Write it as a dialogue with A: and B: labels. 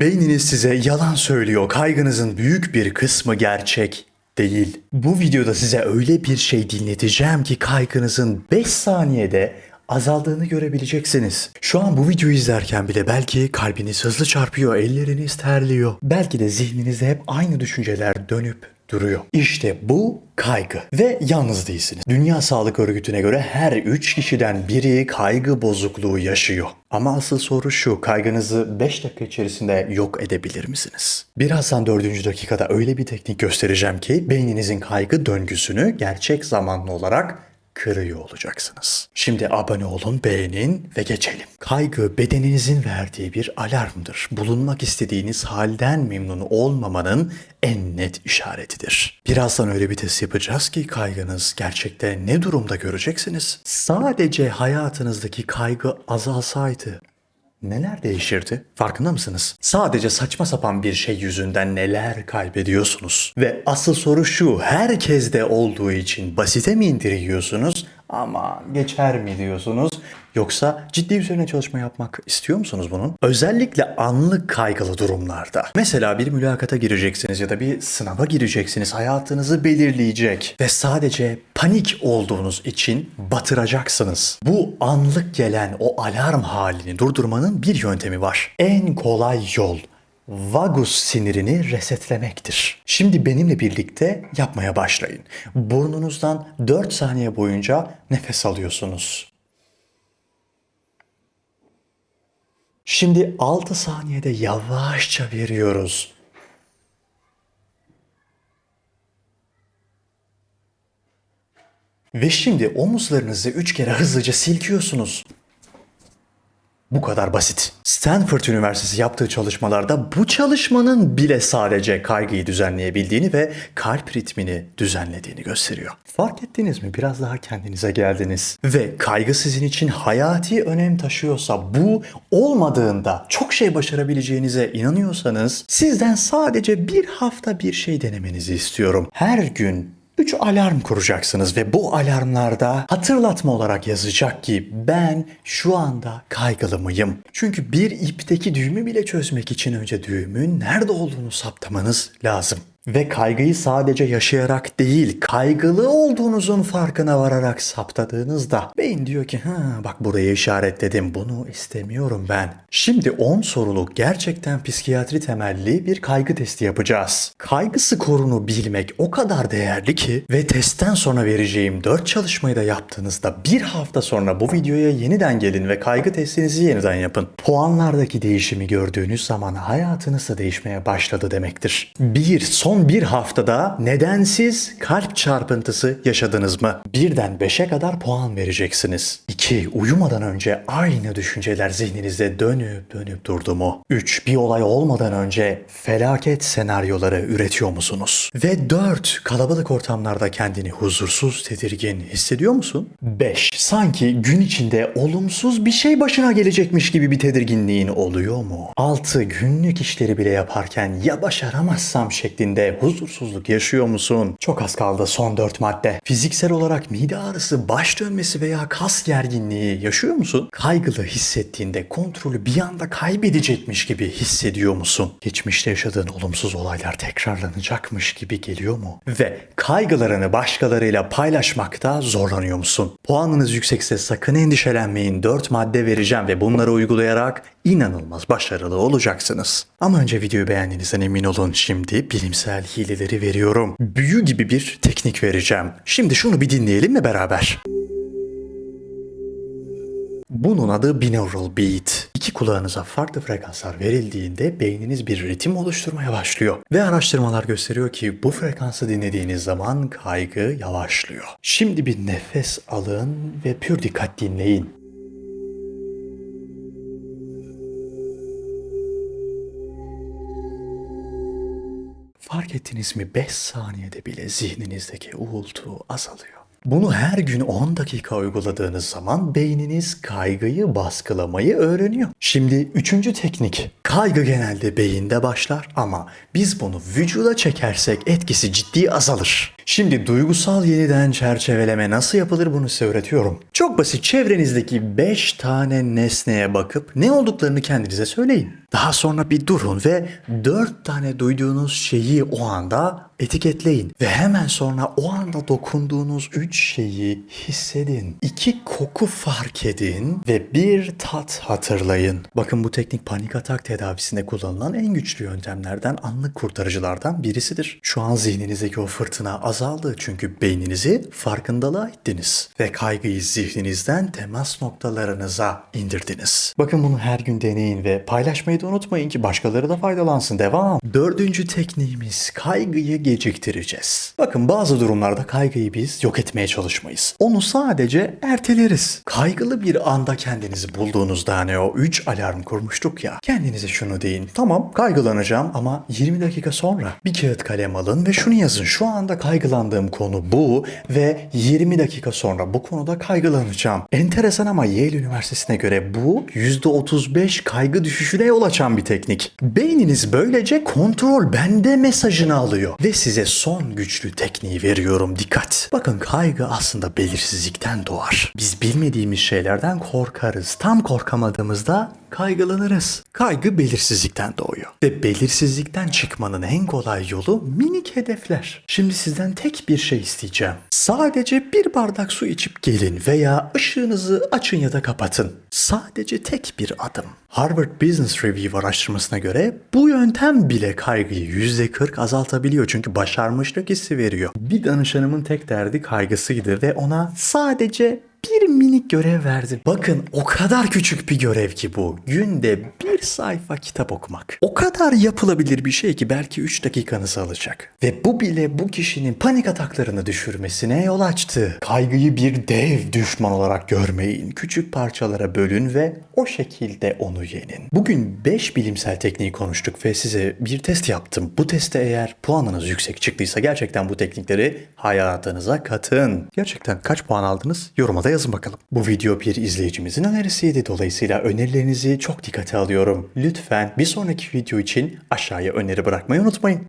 A: Beyniniz size yalan söylüyor. Kaygınızın büyük bir kısmı gerçek değil. Bu videoda size öyle bir şey dinleteceğim ki kaygınızın 5 saniyede azaldığını görebileceksiniz. Şu an bu videoyu izlerken bile belki kalbiniz hızlı çarpıyor, elleriniz terliyor. Belki de zihninizde hep aynı düşünceler dönüp duruyor. İşte bu kaygı ve yalnız değilsiniz. Dünya Sağlık Örgütü'ne göre her 3 kişiden biri kaygı bozukluğu yaşıyor. Ama asıl soru şu, kaygınızı 5 dakika içerisinde yok edebilir misiniz? Birazdan 4. dakikada öyle bir teknik göstereceğim ki beyninizin kaygı döngüsünü gerçek zamanlı olarak kırıyor olacaksınız. Şimdi abone olun, beğenin ve geçelim. Kaygı bedeninizin verdiği bir alarmdır. Bulunmak istediğiniz halden memnun olmamanın en net işaretidir. Birazdan öyle bir test yapacağız ki kaygınız gerçekte ne durumda göreceksiniz. Sadece hayatınızdaki kaygı azalsaydı neler değişirdi? Farkında mısınız? Sadece saçma sapan bir şey yüzünden neler kaybediyorsunuz? Ve asıl soru şu, herkeste olduğu için basite mi indiriyorsunuz ama geçer mi diyorsunuz? Yoksa ciddi üzerine çalışma yapmak istiyor musunuz bunun? Özellikle anlık kaygılı durumlarda. Mesela bir mülakata gireceksiniz ya da bir sınava gireceksiniz. Hayatınızı belirleyecek ve sadece panik olduğunuz için batıracaksınız. Bu anlık gelen o alarm halini durdurmanın bir yöntemi var. En kolay yol vagus sinirini resetlemektir. Şimdi benimle birlikte yapmaya başlayın. Burnunuzdan 4 saniye boyunca nefes alıyorsunuz. Şimdi 6 saniyede yavaşça veriyoruz. Ve şimdi omuzlarınızı 3 kere hızlıca silkiyorsunuz. Bu kadar basit. Stanford Üniversitesi yaptığı çalışmalarda bu çalışmanın bile sadece kaygıyı düzenleyebildiğini ve kalp ritmini düzenlediğini gösteriyor. Fark ettiniz mi? Biraz daha kendinize geldiniz. Ve kaygı sizin için hayati önem taşıyorsa bu olmadığında çok şey başarabileceğinize inanıyorsanız sizden sadece bir hafta bir şey denemenizi istiyorum. Her gün 3 alarm kuracaksınız ve bu alarmlarda hatırlatma olarak yazacak ki ben şu anda kaygılı mıyım? Çünkü bir ipteki düğümü bile çözmek için önce düğümün nerede olduğunu saptamanız lazım. Ve kaygıyı sadece yaşayarak değil, kaygılı olduğunuzun farkına vararak saptadığınızda beyin diyor ki ha bak burayı işaretledim bunu istemiyorum ben. Şimdi 10 soruluk gerçekten psikiyatri temelli bir kaygı testi yapacağız. Kaygı skorunu bilmek o kadar değerli ki ve testten sonra vereceğim 4 çalışmayı da yaptığınızda bir hafta sonra bu videoya yeniden gelin ve kaygı testinizi yeniden yapın. Puanlardaki değişimi gördüğünüz zaman hayatınız da değişmeye başladı demektir. Bir son bir haftada nedensiz kalp çarpıntısı yaşadınız mı? Birden 5'e kadar puan vereceksiniz. 2. Uyumadan önce aynı düşünceler zihninizde dönüp dönüp durdu mu? 3. Bir olay olmadan önce felaket senaryoları üretiyor musunuz? Ve 4. Kalabalık ortamlarda kendini huzursuz, tedirgin hissediyor musun? 5. Sanki gün içinde olumsuz bir şey başına gelecekmiş gibi bir tedirginliğin oluyor mu? 6. Günlük işleri bile yaparken ya başaramazsam şeklinde huzursuzluk yaşıyor musun? Çok az kaldı son 4 madde. Fiziksel olarak mide ağrısı, baş dönmesi veya kas gerginliği yaşıyor musun? Kaygılı hissettiğinde kontrolü bir anda kaybedecekmiş gibi hissediyor musun? Geçmişte yaşadığın olumsuz olaylar tekrarlanacakmış gibi geliyor mu? Ve kaygılarını başkalarıyla paylaşmakta zorlanıyor musun? Puanınız yüksekse sakın endişelenmeyin. 4 madde vereceğim ve bunları uygulayarak inanılmaz başarılı olacaksınız. Ama önce videoyu beğendiğinizden emin olun. Şimdi bilimsel hileleri veriyorum. Büyü gibi bir teknik vereceğim. Şimdi şunu bir dinleyelim mi beraber? Bunun adı binaural beat. İki kulağınıza farklı frekanslar verildiğinde beyniniz bir ritim oluşturmaya başlıyor. Ve araştırmalar gösteriyor ki bu frekansı dinlediğiniz zaman kaygı yavaşlıyor. Şimdi bir nefes alın ve pür dikkat dinleyin. Fark ettiniz mi 5 saniyede bile zihninizdeki uğultu azalıyor. Bunu her gün 10 dakika uyguladığınız zaman beyniniz kaygıyı baskılamayı öğreniyor. Şimdi üçüncü teknik. Kaygı genelde beyinde başlar ama biz bunu vücuda çekersek etkisi ciddi azalır. Şimdi duygusal yeniden çerçeveleme nasıl yapılır bunu size öğretiyorum. Çok basit çevrenizdeki 5 tane nesneye bakıp ne olduklarını kendinize söyleyin. Daha sonra bir durun ve 4 tane duyduğunuz şeyi o anda etiketleyin. Ve hemen sonra o anda dokunduğunuz 3 şeyi hissedin. 2 koku fark edin ve bir tat hatırlayın. Bakın bu teknik panik atak tedavisinde kullanılan en güçlü yöntemlerden, anlık kurtarıcılardan birisidir. Şu an zihninizdeki o fırtına azaldı çünkü beyninizi farkındalığa ittiniz ve kaygıyı zihninizden temas noktalarınıza indirdiniz. Bakın bunu her gün deneyin ve paylaşmayı da unutmayın ki başkaları da faydalansın. Devam. Dördüncü tekniğimiz kaygıyı geciktireceğiz. Bakın bazı durumlarda kaygıyı biz yok etmeye çalışmayız. Onu sadece erteleriz. Kaygılı bir anda kendinizi bulduğunuzda hani o 3 alarm kurmuştuk ya. Kendinize şunu deyin. Tamam kaygılanacağım ama 20 dakika sonra bir kağıt kalem alın ve şunu yazın. Şu anda kaygılandığım konu bu ve 20 dakika sonra bu konuda kaygılanacağım. Enteresan ama Yale Üniversitesi'ne göre bu %35 kaygı düşüşüne yol açan bir teknik. Beyniniz böylece kontrol bende mesajını alıyor ve size son güçlü tekniği veriyorum dikkat. Bakın kaygı aslında belirsizlikten doğar. Biz bilmediğimiz şeylerden korkarız. Tam korkamadığımızda kaygılanırız. Kaygı belirsizlikten doğuyor. Ve belirsizlikten çıkmanın en kolay yolu minik hedefler. Şimdi sizden tek bir şey isteyeceğim. Sadece bir bardak su içip gelin veya ışığınızı açın ya da kapatın. Sadece tek bir adım. Harvard Business Review araştırmasına göre bu yöntem bile kaygıyı %40 azaltabiliyor çünkü başarmışlık hissi veriyor. Bir danışanımın tek derdi kaygısıydı ve ona sadece bir minik görev verdim. Bakın o kadar küçük bir görev ki bu. Günde bir sayfa kitap okumak. O kadar yapılabilir bir şey ki belki 3 dakikanızı alacak. Ve bu bile bu kişinin panik ataklarını düşürmesine yol açtı. Kaygıyı bir dev düşman olarak görmeyin. Küçük parçalara bölün ve o şekilde onu yenin. Bugün 5 bilimsel tekniği konuştuk ve size bir test yaptım. Bu testte eğer puanınız yüksek çıktıysa gerçekten bu teknikleri hayatınıza katın. Gerçekten kaç puan aldınız? Yoruma da yazın bakalım. Bu video bir izleyicimizin önerisiydi. Dolayısıyla önerilerinizi çok dikkate alıyorum. Lütfen bir sonraki video için aşağıya öneri bırakmayı unutmayın.